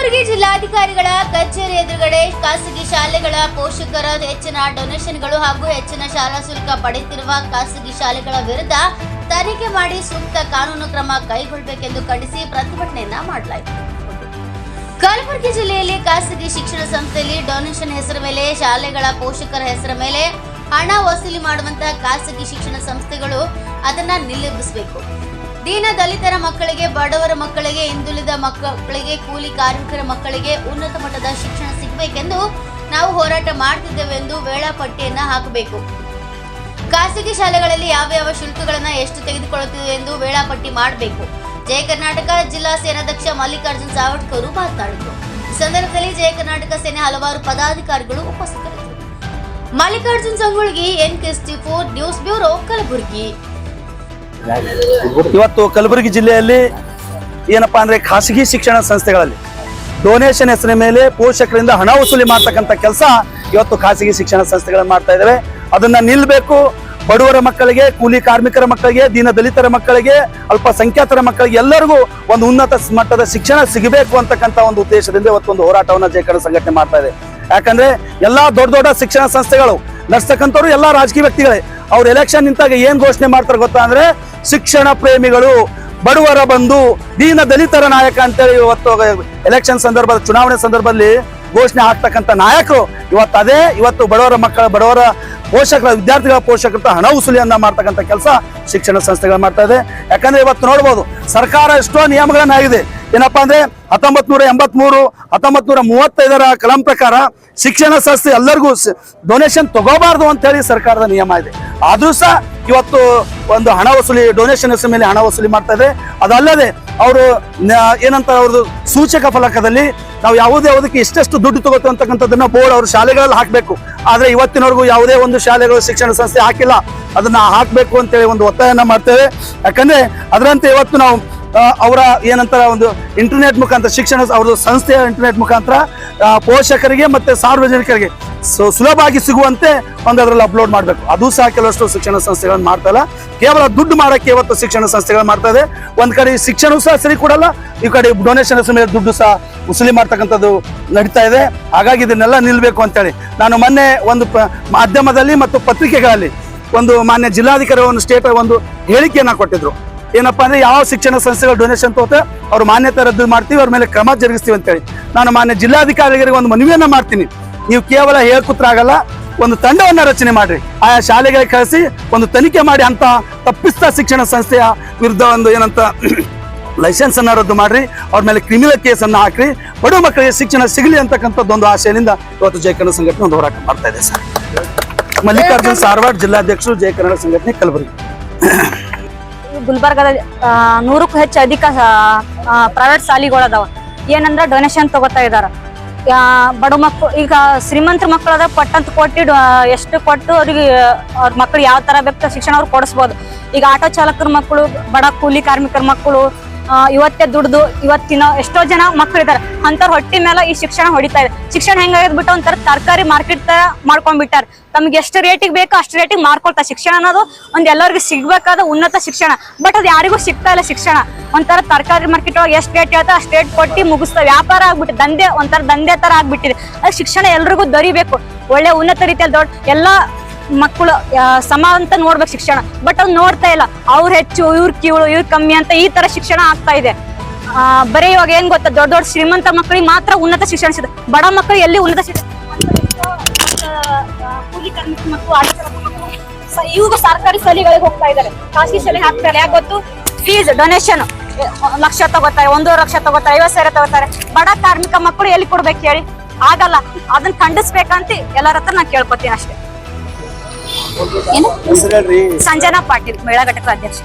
ಕಲಬುರಗಿ ಜಿಲ್ಲಾಧಿಕಾರಿಗಳ ಕಚೇರಿ ಎದುರುಗಡೆ ಖಾಸಗಿ ಶಾಲೆಗಳ ಪೋಷಕರ ಹೆಚ್ಚಿನ ಡೊನೇಷನ್ಗಳು ಹಾಗೂ ಹೆಚ್ಚಿನ ಶಾಲಾ ಶುಲ್ಕ ಪಡೆಯುತ್ತಿರುವ ಖಾಸಗಿ ಶಾಲೆಗಳ ವಿರುದ್ಧ ತನಿಖೆ ಮಾಡಿ ಸೂಕ್ತ ಕಾನೂನು ಕ್ರಮ ಕೈಗೊಳ್ಳಬೇಕೆಂದು ಖಂಡಿಸಿ ಪ್ರತಿಭಟನೆಯನ್ನ ಮಾಡಲಾಯಿತು. ಕಲಬುರಗಿ ಜಿಲ್ಲೆಯಲ್ಲಿ ಖಾಸಗಿ ಶಿಕ್ಷಣ ಸಂಸ್ಥೆಯಲ್ಲಿ ಡೊನೇಷನ್ ಹೆಸರ ಮೇಲೆ, ಶಾಲೆಗಳ ಪೋಷಕರ ಹೆಸರ ಮೇಲೆ ಹಣ ವಸೂಲಿ ಮಾಡುವಂತಹ ಖಾಸಗಿ ಶಿಕ್ಷಣ ಸಂಸ್ಥೆಗಳು ಅದನ್ನ ನಿಲ್ಲಿಸಬೇಕು ದೀನ ದಲಿತರ ಮಕ್ಕಳಿಗೆ, ಬಡವರ ಮಕ್ಕಳಿಗೆ, ಹಿಂದುಳಿದ ಮಕ್ಕಳಿಗೆ, ಕೂಲಿ ಕಾರ್ಮಿಕರ ಮಕ್ಕಳಿಗೆ ಉನ್ನತ ಮಟ್ಟದ ಶಿಕ್ಷಣ ಸಿಗಬೇಕೆಂದು ನಾವು ಹೋರಾಟ ಮಾಡ್ತಿದ್ದೇವೆ ಎಂದು ವೇಳಾಪಟ್ಟಿಯನ್ನ ಹಾಕಬೇಕು. ಖಾಸಗಿ ಶಾಲೆಗಳಲ್ಲಿ ಯಾವ ಯಾವ ಶುಲ್ಕಗಳನ್ನ ಎಷ್ಟು ತೆಗೆದುಕೊಳ್ಳುತ್ತಿದೆ ಎಂದು ವೇಳಾಪಟ್ಟಿ ಮಾಡಬೇಕು. ಜಯ ಕರ್ನಾಟಕ ಜಿಲ್ಲಾ ಸೇನಾಧ್ಯಕ್ಷ ಮಲ್ಲಿಕಾರ್ಜುನ್ ಸಾವಟ್ಕರ್ ಮಾತನಾಡಿದರು. ಈ ಸಂದರ್ಭದಲ್ಲಿ ಜಯ ಕರ್ನಾಟಕ ಸೇನೆ ಹಲವಾರು ಪದಾಧಿಕಾರಿಗಳು ಉಪಸ್ಥಿತರಿದ್ದರು. Mallikarjun Sangolgi N four news bureau Kalaburagi. ಇವತ್ತು ಕಲಬುರಗಿ ಜಿಲ್ಲೆಯಲ್ಲಿ ಏನಪ್ಪಾ ಅಂದ್ರೆ ಖಾಸಗಿ ಶಿಕ್ಷಣ ಸಂಸ್ಥೆಗಳಲ್ಲಿ ಡೊನೇಷನ್ ಹೆಸರಿನ ಮೇಲೆ ಪೋಷಕರಿಂದ ಹಣ ವಸೂಲಿ ಮಾಡ್ತಕ್ಕಂಥ ಕೆಲಸ ಇವತ್ತು ಖಾಸಗಿ ಶಿಕ್ಷಣ ಸಂಸ್ಥೆಗಳನ್ನು ಮಾಡ್ತಾ ಇದ್ದಾವೆ ಅದನ್ನ ನಿಲ್ಬೇಕು. ಬಡವರ ಮಕ್ಕಳಿಗೆ, ಕೂಲಿ ಕಾರ್ಮಿಕರ ಮಕ್ಕಳಿಗೆ, ದೀನ ದಲಿತರ ಮಕ್ಕಳಿಗೆ, ಅಲ್ಪಸಂಖ್ಯಾತರ ಮಕ್ಕಳಿಗೆ ಎಲ್ಲರಿಗೂ ಒಂದು ಉನ್ನತ ಮಟ್ಟದ ಶಿಕ್ಷಣ ಸಿಗಬೇಕು ಅಂತಕ್ಕಂಥ ಒಂದು ಉದ್ದೇಶದಿಂದ ಇವತ್ತೊಂದು ಹೋರಾಟವನ್ನ ಜಯಕರಣ ಸಂಘಟನೆ ಮಾಡ್ತಾ ಇದೆ. ಯಾಕಂದ್ರೆ ಎಲ್ಲಾ ದೊಡ್ಡ ದೊಡ್ಡ ಶಿಕ್ಷಣ ಸಂಸ್ಥೆಗಳು ನಡ್ಸ್ತಕ್ಕಂಥವ್ರು ಎಲ್ಲಾ ರಾಜಕೀಯ ವ್ಯಕ್ತಿಗಳೇ. ಅವ್ರು ಎಲೆಕ್ಷನ್ ನಿಂತಾಗ ಏನ್ ಘೋಷಣೆ ಮಾಡ್ತಾರೆ ಗೊತ್ತಾ ಅಂದ್ರೆ, ಶಿಕ್ಷಣ ಪ್ರೇಮಿಗಳು ಬಡವರ ಬಂಧು ದೀನ ದಲಿತರ ನಾಯಕ ಅಂತೇಳಿ ಇವತ್ತು ಎಲೆಕ್ಷನ್ ಸಂದರ್ಭದ ಚುನಾವಣೆ ಸಂದರ್ಭದಲ್ಲಿ ಘೋಷಣೆ ಆಗ್ತಕ್ಕಂಥ ನಾಯಕರು ಇವತ್ತು ಅದೇ, ಇವತ್ತು ಬಡವರ ಮಕ್ಕಳ, ಬಡವರ ಪೋಷಕರ, ವಿದ್ಯಾರ್ಥಿಗಳ ಪೋಷಕರ ಹಣ ವಸೂಲಿಯನ್ನ ಮಾಡ್ತಕ್ಕಂಥ ಕೆಲಸ ಶಿಕ್ಷಣ ಸಂಸ್ಥೆಗಳು ಮಾಡ್ತಾ ಇದೆ. ಯಾಕಂದ್ರೆ ಇವತ್ತು ನೋಡ್ಬೋದು, ಸರ್ಕಾರ ಎಷ್ಟೋ ನಿಯಮಗಳನ್ನ ಆಗಿದೆ ಏನಪ್ಪಾ ಅಂದ್ರೆ ಹತ್ತೊಂಬತ್ ನೂರ ಎಂಬತ್ ಮೂರು ಹತ್ತೊಂಬತ್ ನೂರ ಮೂವತ್ತೈದರ ಕಲಂ ಪ್ರಕಾರ ಶಿಕ್ಷಣ ಸಂಸ್ಥೆ ಎಲ್ಲರಿಗೂ ಡೊನೇಷನ್ ತಗೋಬಾರ್ದು ಅಂತ ಹೇಳಿ ಸರ್ಕಾರದ ನಿಯಮ ಇದೆ. ಆದ್ರೂ ಸಹ ಇವತ್ತು ಒಂದು ಹಣ ವಸೂಲಿ ಡೊನೇಷನ್ ಹೆಸರು ಮೇಲೆ ಹಣ ವಸೂಲಿ ಮಾಡ್ತಾ ಇದೆ. ಅದಲ್ಲದೆ ಅವರು ಏನಂತ ಅವ್ರದ್ದು ಸೂಚಕ ಫಲಕದಲ್ಲಿ ನಾವು ಯಾವುದೇ ಯಾವುದಕ್ಕೆ ಇಷ್ಟೆಷ್ಟು ದುಡ್ಡು ತಗೋತೀವಿ ಅಂತಕ್ಕಂಥದ್ದನ್ನ ಬೋರ್ಡ್ ಅವರು ಶಾಲೆಗಳಲ್ಲಿ ಹಾಕಬೇಕು. ಆದ್ರೆ ಇವತ್ತಿನವರೆಗೂ ಯಾವುದೇ ಒಂದು ಶಾಲೆಗಳು ಶಿಕ್ಷಣ ಸಂಸ್ಥೆ ಹಾಕಿಲ್ಲ. ಅದನ್ನ ಹಾಕಬೇಕು ಅಂತೇಳಿ ಒಂದು ಒತ್ತಾಯನ ಮಾಡ್ತೇವೆ. ಯಾಕಂದ್ರೆ ಅದರಂತೆ ಇವತ್ತು ನಾವು ಅವರ ಏನಂತಾರೆ ಒಂದು ಇಂಟರ್ನೆಟ್ ಮುಖಾಂತರ, ಶಿಕ್ಷಣ ಅವ್ರದ್ದು ಸಂಸ್ಥೆಯ ಇಂಟರ್ನೆಟ್ ಮುಖಾಂತರ ಪೋಷಕರಿಗೆ ಮತ್ತೆ ಸಾರ್ವಜನಿಕರಿಗೆ ಸೊ, ಸುಲಭವಾಗಿ ಸಿಗುವಂತೆ ಒಂದು ಅದರಲ್ಲಿ ಅಪ್ಲೋಡ್ ಮಾಡಬೇಕು. ಅದು ಸಹ ಕೆಲವಷ್ಟು ಶಿಕ್ಷಣ ಸಂಸ್ಥೆಗಳನ್ನು ಮಾಡ್ತಾ ಇಲ್ಲ. ಕೇವಲ ದುಡ್ಡು ಮಾಡೋಕ್ಕೆ ಇವತ್ತು ಶಿಕ್ಷಣ ಸಂಸ್ಥೆಗಳು ಮಾಡ್ತಾ ಇದೆ. ಒಂದು ಕಡೆ ಶಿಕ್ಷಣ ಸಹ ಸರಿ ಕೊಡಲ್ಲ, ಈ ಕಡೆ ಡೊನೇಷನ್ ಮೇಲೆ ದುಡ್ಡು ಸಹ ವಸೂಲಿ ಮಾಡ್ತಕ್ಕಂಥದ್ದು ನಡೀತಾ ಇದೆ. ಹಾಗಾಗಿ ಇದನ್ನೆಲ್ಲ ನಿಲ್ಲಬೇಕು ಅಂತೇಳಿ. ನಾನು ಮೊನ್ನೆ ಒಂದು ಮಾಧ್ಯಮದಲ್ಲಿ ಮತ್ತು ಪತ್ರಿಕೆಗಳಲ್ಲಿ ಒಂದು ಮಾನ್ಯ ಜಿಲ್ಲಾಧಿಕಾರಿ ಒಂದು ಸ್ಟೇಟ್ ಒಂದು ಹೇಳಿಕೆಯನ್ನು ಕೊಟ್ಟಿದ್ರು. ಏನಪ್ಪಾ ಅಂದ್ರೆ ಯಾವ ಶಿಕ್ಷಣ ಸಂಸ್ಥೆಗಳು ಡೊನೇಷನ್ ತೋತೆ ಅವ್ರ ಮಾನ್ಯತೆ ರದ್ದು ಮಾಡ್ತೀವಿ ಅವ್ರ ಮೇಲೆ ಕ್ರಮ ಜರುಗಿಸ್ತೀವಿ ಅಂತೇಳಿ. ನಾನು ಮಾನ್ಯ ಜಿಲ್ಲಾಧಿಕಾರಿಗಳಿಗೆ ಒಂದು ಮನವಿಯನ್ನ ಮಾಡ್ತೀನಿ. ನೀವು ಕೇವಲ ಹೇಳ್ಕೂತ್ರಾಗಲ್ಲ ಒಂದು ತಂಡವನ್ನ ರಚನೆ ಮಾಡ್ರಿ. ಆಯಾ ಶಾಲೆಗಳಿಗೆ ಕಳಿಸಿ ಒಂದು ತನಿಖೆ ಮಾಡಿ ಅಂತ ತಪ್ಪಿಸ್ತ ಶಿಕ್ಷಣ ಸಂಸ್ಥೆಯ ವಿರುದ್ಧ ಒಂದು ಏನಂತ ಲೈಸೆನ್ಸ್ ಅನ್ನ ರದ್ದು ಮಾಡ್ರಿ. ಅವ್ರ ಮೇಲೆ ಕ್ರಿಮಿನಲ್ ಕೇಸ್ ಅನ್ನ ಹಾಕ್ರಿ. ಬಡ ಮಕ್ಕಳಿಗೆ ಶಿಕ್ಷಣ ಸಿಗಲಿ ಅಂತಕ್ಕಂಥದ್ದೊಂದು ಆಶಯದಿಂದ ಇವತ್ತು ಜಯ ಕನ್ನಡ ಸಂಘಟನೆ ಒಂದು ಹೋರಾಟ ಮಾಡ್ತಾ ಇದೆ ಸರ್. ಮಲ್ಲಿಕಾರ್ಜುನ್ ಸಾರವಾಡ್ ಜಿಲ್ಲಾಧ್ಯಕ್ಷರು ಜಯ ಕನ್ನಡ ಸಂಘಟನೆ ಕಲಬುರಗಿ. ಗುಲ್ಬರ್ಗದ ಆ, ನೂರಕ್ಕೂ ಹೆಚ್ಚು ಅಧಿಕ ಪ್ರೈವೇಟ್ ಶಾಲೆಗಳದಾವ. ಏನಂದ್ರೆ ಡೊನೇಷನ್ ತಗೋತಾ ಇದ್ದಾರೆ ಬಡ ಮಕ್ಕಳು ಈಗ ಶ್ರೀಮಂತರ ಮಕ್ಕಳದ ಪಟ್ಟಂತ ಕೊಟ್ಟು ಎಷ್ಟು ಕೊಟ್ಟು ಅವ್ರಿಗೆ ಅವ್ರ ಮಕ್ಕಳು ಯಾವ ತರ ಬೇಕು ಶಿಕ್ಷಣ ಅವ್ರು ಕೊಡಿಸ್ಬೋದು. ಈಗ ಆಟೋ ಚಾಲಕರ ಮಕ್ಕಳು ಬಡ ಕೂಲಿ ಕಾರ್ಮಿಕರ ಮಕ್ಕಳು ಇವತ್ತೇ ದುಡ್ದು ಇವತ್ತಿನ ಎಷ್ಟೋ ಜನ ಮಕ್ಕಳಿದ್ದಾರೆ ಅಂತವ್ರ ಹೊಟ್ಟಿ ಮೇಲೆ ಈ ಶಿಕ್ಷಣ ಹೊಡಿತಾ ಇದೆ. ಶಿಕ್ಷಣ ಹೆಂಗಾಗದ್ ಬಿಟ್ಟು ಒಂಥರ ತರಕಾರಿ ಮಾರ್ಕೆಟ್ ತರ ಮಾಡ್ಕೊಂಡ್ಬಿಟ್ಟಾರ. ತಮ್ಗೆ ಎಷ್ಟು ರೇಟಿಗೆ ಬೇಕೋ ಅಷ್ಟು ರೇಟಿಗೆ ಮಾರ್ಕೊಳ್ತಾ ಶಿಕ್ಷಣ ಅನ್ನೋದು ಒಂದ್ ಎಲ್ಲರಿಗೂ ಸಿಗ್ಬೇಕಾದ ಉನ್ನತ ಶಿಕ್ಷಣ. ಬಟ್ ಅದು ಯಾರಿಗೂ ಸಿಗ್ತಾ ಇಲ್ಲ ಶಿಕ್ಷಣ. ಒಂಥರ ತರಕಾರಿ ಮಾರ್ಕೆಟ್ ಒಳಗೆ ಎಷ್ಟು ರೇಟ್ ಹೇಳ್ತಾ ಅಷ್ಟು ರೇಟ್ ಕೊಟ್ಟು ಮುಗಿಸ್ತಾ ವ್ಯಾಪಾರ ಆಗ್ಬಿಟ್ಟು, ದಂಧೆ, ಒಂಥರ ದಂಧೆ ತರ ಆಗ್ಬಿಟ್ಟಿದೆ. ಅದು ಶಿಕ್ಷಣ ಎಲ್ರಿಗೂ ದೊರಿಬೇಕು. ಒಳ್ಳೆ ಉನ್ನತ ರೀತಿಯಲ್ಲಿ ದೊಡ್ಡ, ಎಲ್ಲಾ ಮಕ್ಕಳು ಸಮ ಅಂತ ನೋಡ್ಬೇಕು ಶಿಕ್ಷಣ. ಬಟ್ ಅವ್ನು ನೋಡ್ತಾ ಇಲ್ಲ. ಅವ್ರು ಹೆಚ್ಚು, ಇವ್ರು ಕೀಳು, ಇವ್ರು ಕಮ್ಮಿ ಅಂತ ಈ ತರ ಶಿಕ್ಷಣ ಆಗ್ತಾ ಇದೆ. ಬರೀ ಇವಾಗ ಏನ್ ಗೊತ್ತಾ? ದೊಡ್ಡ ದೊಡ್ಡ ಶ್ರೀಮಂತ ಮಕ್ಕಳಿಗೆ ಮಾತ್ರ ಉನ್ನತ ಶಿಕ್ಷಣ ಸಿಗುತ್ತೆ ಬಡ ಮಕ್ಕಳು ಎಲ್ಲಿ ಉನ್ನತ ಶಿಕ್ಷಣ ಇವಾಗ ಸರ್ಕಾರಿ ಶಾಲೆಗಳಿಗೆ ಹೋಗ್ತಾ ಇದ್ದಾರೆ. ಖಾಸಗಿ ಶಾಲೆಗೆ ಹಾಕ್ತಾರೆ. ಯಾಕೆ ಗೊತ್ತು? ಫೀಸ್ ಡೊನೇಷನ್ ಲಕ್ಷ ತಗೋತಾರೆ, ಒಂದೂವರೆ ಲಕ್ಷ ತಗೋತಾರೆ, ಐವತ್ತು ಸಾವಿರ ತಗೋತಾರೆ. ಬಡ ಕಾರ್ಮಿಕ ಮಕ್ಕಳು ಎಲ್ಲಿ ಕೊಡ್ಬೇಕು ಹೇಳಿ? ಆಗಲ್ಲ. ಅದನ್ನ ಖಂಡಿಸ್ಬೇಕಂತ ಎಲ್ಲರ ಹತ್ರ ನಾನು ಕೇಳ್ಕೊತೀನಿ ಅಷ್ಟೇ. ಏನು? ಸಂಜನಾ ಪಾಟೀಲ್ ಮಹಿಳಾ ಘಟಕ ಅಧ್ಯಕ್ಷ.